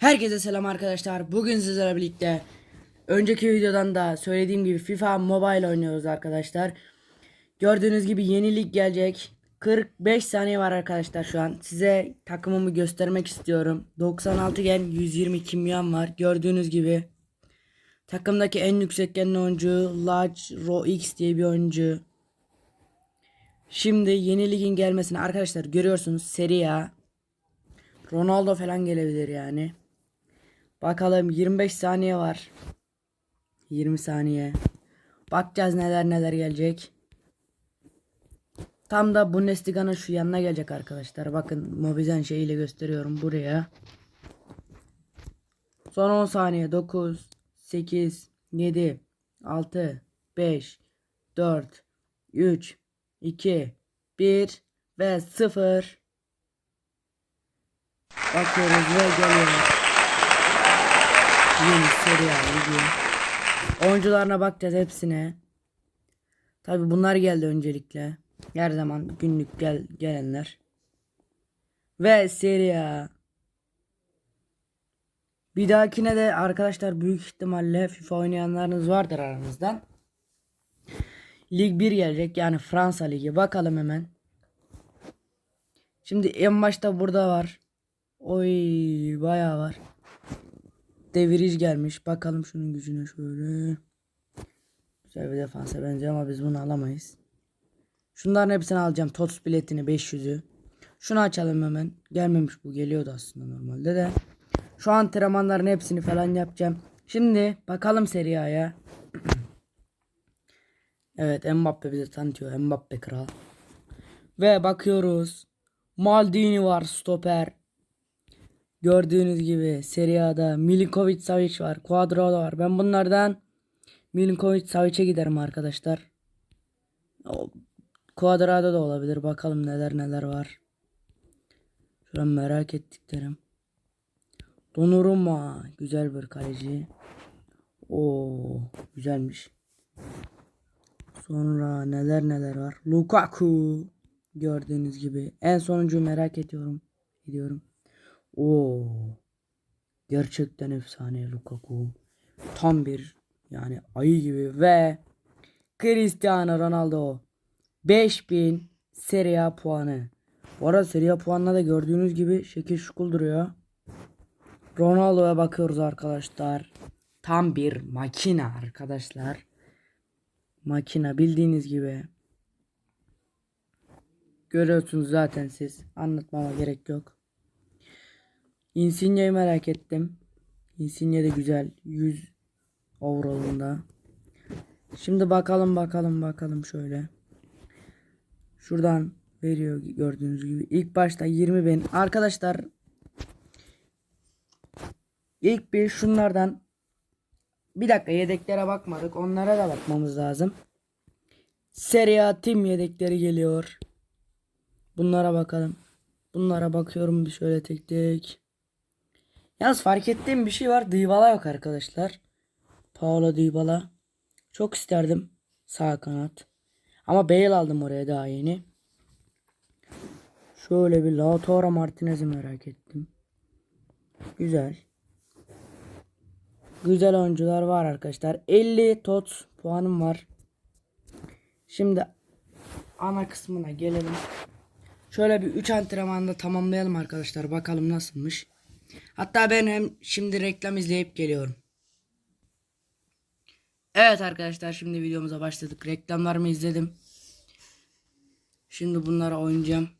Herkese selam arkadaşlar. Bugün sizlerle birlikte önceki videodan da söylediğim gibi FIFA Mobile oynuyoruz arkadaşlar. Gördüğünüz gibi yenilik gelecek. 45 saniye var arkadaşlar şu an. Size takımımı göstermek istiyorum. 96 gen 120 kimyam var. Gördüğünüz gibi. Takımdaki en yüksek genli oyuncu Large Ro X diye bir oyuncu. Şimdi yeni ligin gelmesini arkadaşlar görüyorsunuz Serie A. Ronaldo falan gelebilir yani. Bakalım 25 saniye var. 20 saniye. Bakacağız neler neler gelecek. Tam da Bundesliga'nın şu yanına gelecek arkadaşlar. Bakın Mobizen şeyiyle gösteriyorum buraya. Son 10 saniye. 9, 8, 7, 6, 5, 4, 3, 2, 1 ve 0. Bakıyoruz ve geliyoruz. Yeni seri video. Oyuncularına bakacağız hepsine. Tabi bunlar geldi öncelikle. Her zaman günlük gel gelenler. Ve seri A. Bir dahakine de arkadaşlar büyük ihtimalle FIFA oynayanlarınız vardır aranızdan. Lig 1 gelecek yani Fransa Ligi. Bakalım hemen. Şimdi en başta burada var. Oy bayağı var. Deviriş gelmiş. Bakalım şunun gücüne şöyle. Güzel bir defansa benziyor ama biz bunu alamayız. Şunların hepsini alacağım. TOTS biletini 500'ü. Şunu açalım hemen. Gelmemiş bu. Geliyordu aslında normalde de. Şu antrenmanların hepsini falan yapacağım. Şimdi bakalım Serie A'ya. evet Mbappe bize tanıtıyor. Mbappe kral. Ve bakıyoruz. Maldini var stoper. Gördüğünüz gibi Serie A'da Milinkovic Savic var. Cuadrado var. Ben bunlardan Milinkovic Savic'e giderim arkadaşlar. O, Cuadrado da olabilir. Bakalım neler neler var. Şuradan merak ettiklerim. Donnarumma. Güzel bir kaleci. Oo güzelmiş. Sonra neler neler var. Lukaku. Gördüğünüz gibi. En sonuncu merak ediyorum. Ediyorum. Oo. Gerçekten efsane Lukaku. Tam bir yani ayı gibi ve Cristiano Ronaldo 5000 Serie A puanı. Bu arada Serie A puanına da gördüğünüz gibi şekil şukul duruyor. Ronaldo'ya bakıyoruz arkadaşlar. Tam bir makine arkadaşlar. Makine bildiğiniz gibi. Görüyorsunuz zaten siz. Anlatmama gerek yok. Insigne'yi merak ettim. Insigne de güzel. 100 overall'ında. Şimdi bakalım bakalım bakalım şöyle. Şuradan veriyor gördüğünüz gibi. İlk başta 20 bin. Arkadaşlar ilk bir şunlardan bir dakika yedeklere bakmadık. Onlara da bakmamız lazım. Serie A Team yedekleri geliyor. Bunlara bakalım. Bunlara bakıyorum bir şöyle tek tek. Yalnız fark ettiğim bir şey var. Dybala yok arkadaşlar. Paulo Dybala. Çok isterdim. Sağ kanat. Ama Bale aldım oraya daha yeni. Şöyle bir Lautaro Martinez'i merak ettim. Güzel. Güzel oyuncular var arkadaşlar. 50 tot puanım var. Şimdi ana kısmına gelelim. Şöyle bir 3 antrenmanda tamamlayalım arkadaşlar. Bakalım nasılmış. Hatta ben hem şimdi reklam izleyip geliyorum. Evet arkadaşlar şimdi videomuza başladık. Reklamlarımı izledim. Şimdi bunlara oynayacağım.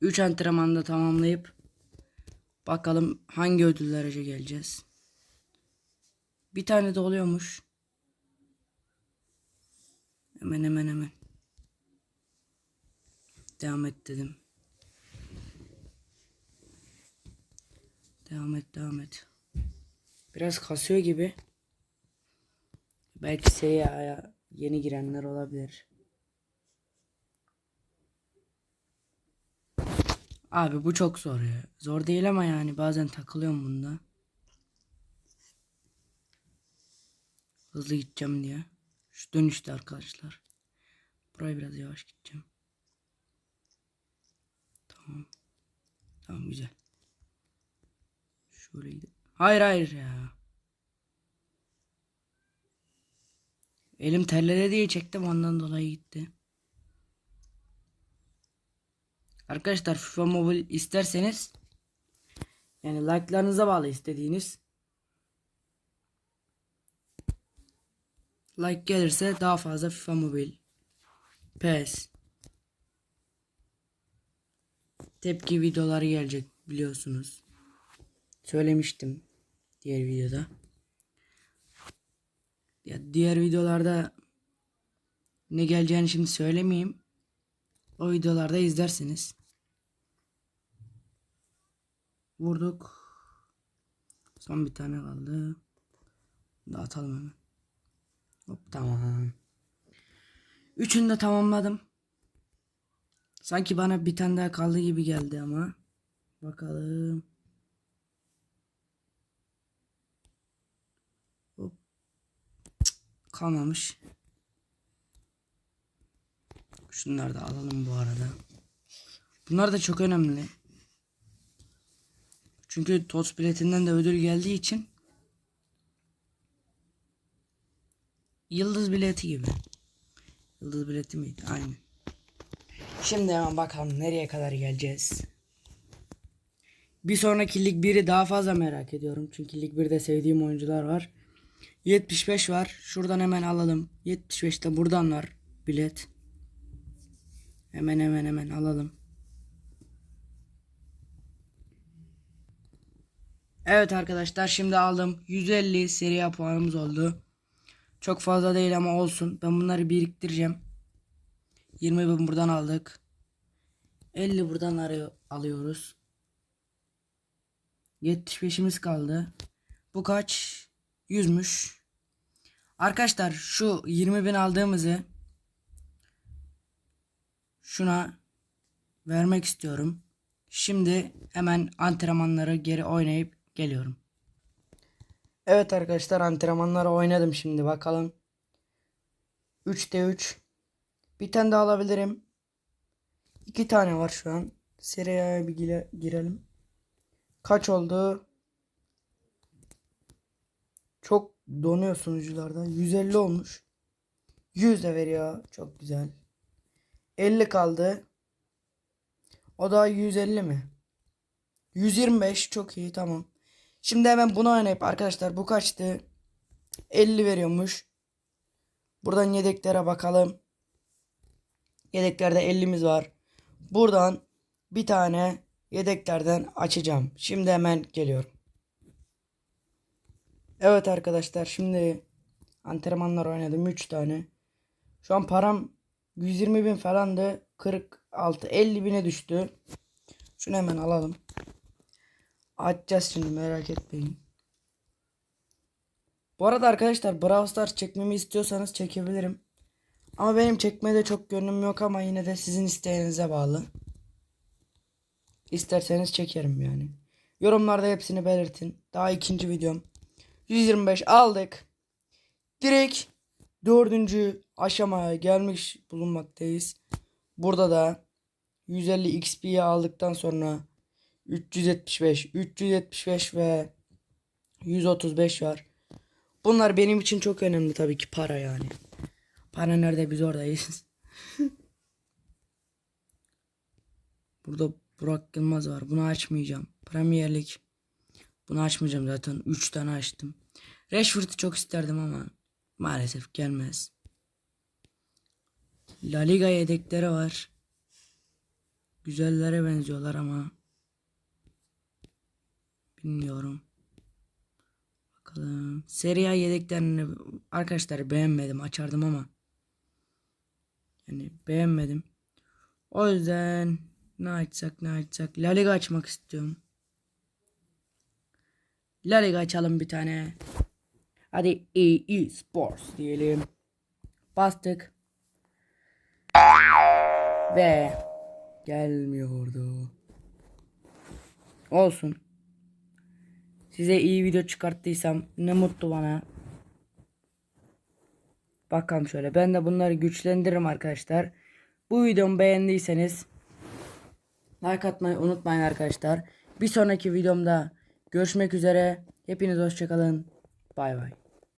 3 antrenmanda tamamlayıp bakalım hangi ödüllere geleceğiz. Bir tane de oluyormuş. Hemen hemen hemen. Devam et dedim. Devam et devam et. Biraz kasıyor gibi. Belki Serie A'ya yeni girenler olabilir. Abi bu çok zor ya. Zor değil ama yani bazen takılıyorum bunda. Hızlı gideceğim diye. Şu dönüşte arkadaşlar. Buraya biraz yavaş gideceğim. Tamam. Tamam güzel. Şöyle gidelim. Hayır hayır ya. Elim tellere diye çektim ondan dolayı gitti. Arkadaşlar FIFA Mobile isterseniz yani like'larınıza bağlı istediğiniz like gelirse daha fazla FIFA Mobile PES tepki videoları gelecek biliyorsunuz. Söylemiştim diğer videoda. Ya diğer videolarda ne geleceğini şimdi söylemeyeyim. O videolarda izlersiniz. Vurduk. Son bir tane kaldı. Bunu da atalım hemen. Hop tamam. Üçünü de tamamladım. Sanki bana bir tane daha kaldı gibi geldi ama. Bakalım. Hop. Cık, kalmamış. Şunları da alalım bu arada. Bunlar da çok önemli. Çünkü TOTS biletinden de ödül geldiği için Yıldız bileti gibi. Yıldız bileti miydi? Aynen. Şimdi hemen bakalım nereye kadar geleceğiz. Bir sonraki Lig 1'i daha fazla merak ediyorum. Çünkü Lig 1'de sevdiğim oyuncular var. 75 var. Şuradan hemen alalım. 75'te buradan var bilet. Hemen hemen hemen alalım. Evet arkadaşlar şimdi aldım. 150 seri puanımız oldu. Çok fazla değil ama olsun. Ben bunları biriktireceğim. 20 bin buradan aldık. 50 buradan arıyor, alıyoruz. 75'imiz kaldı. Bu kaç? 100'müş. Arkadaşlar şu 20 bin aldığımızı şuna vermek istiyorum. Şimdi hemen antrenmanları geri oynayıp geliyorum. Evet arkadaşlar antrenmanları oynadım şimdi bakalım. 3'te 3. Bir tane daha alabilirim. 2 tane var şu an. Seriye bir gire- girelim. Kaç oldu? Çok donuyor sunucularda. 150 olmuş. 100 de veriyor. Çok güzel. 50 kaldı. O da 150 mi? 125 çok iyi tamam. Şimdi hemen bunu oynayıp arkadaşlar bu kaçtı? 50 veriyormuş. Buradan yedeklere bakalım. Yedeklerde 50'miz var. Buradan bir tane yedeklerden açacağım. Şimdi hemen geliyorum. Evet arkadaşlar şimdi antrenmanlar oynadım 3 tane. Şu an param 120 bin falandı. 46 50 bine düştü. Şunu hemen alalım. Açacağız şimdi merak etmeyin. Bu arada arkadaşlar Brawl Stars çekmemi istiyorsanız çekebilirim. Ama benim çekmede çok gönlüm yok ama yine de sizin isteğinize bağlı. İsterseniz çekerim yani. Yorumlarda hepsini belirtin. Daha ikinci videom. 125 aldık. Direkt dördüncü aşamaya gelmiş bulunmaktayız. Burada da 150 XP'yi aldıktan sonra 375, 375 ve 135 var. Bunlar benim için çok önemli tabii ki para yani. Para nerede biz oradayız. Burada Burak Yılmaz var. Bunu açmayacağım. Premier Lig. Bunu açmayacağım zaten. 3 tane açtım. Rashford'u çok isterdim ama maalesef gelmez. La Liga yedekleri var. Güzellere benziyorlar ama bilmiyorum. Bakalım. Serie A yedeklerini arkadaşlar beğenmedim. Açardım ama yani beğenmedim. O yüzden ne açsak ne açsak. La Liga açmak istiyorum. La Liga açalım bir tane. Hadi EE Sports diyelim. Bastık. Ve gelmiyordu. Olsun. Size iyi video çıkarttıysam ne mutlu bana. Bakalım şöyle. Ben de bunları güçlendiririm arkadaşlar. Bu videomu beğendiyseniz like atmayı unutmayın arkadaşlar. Bir sonraki videomda Görüşmek üzere. Hepiniz hoşçakalın. Bay bay.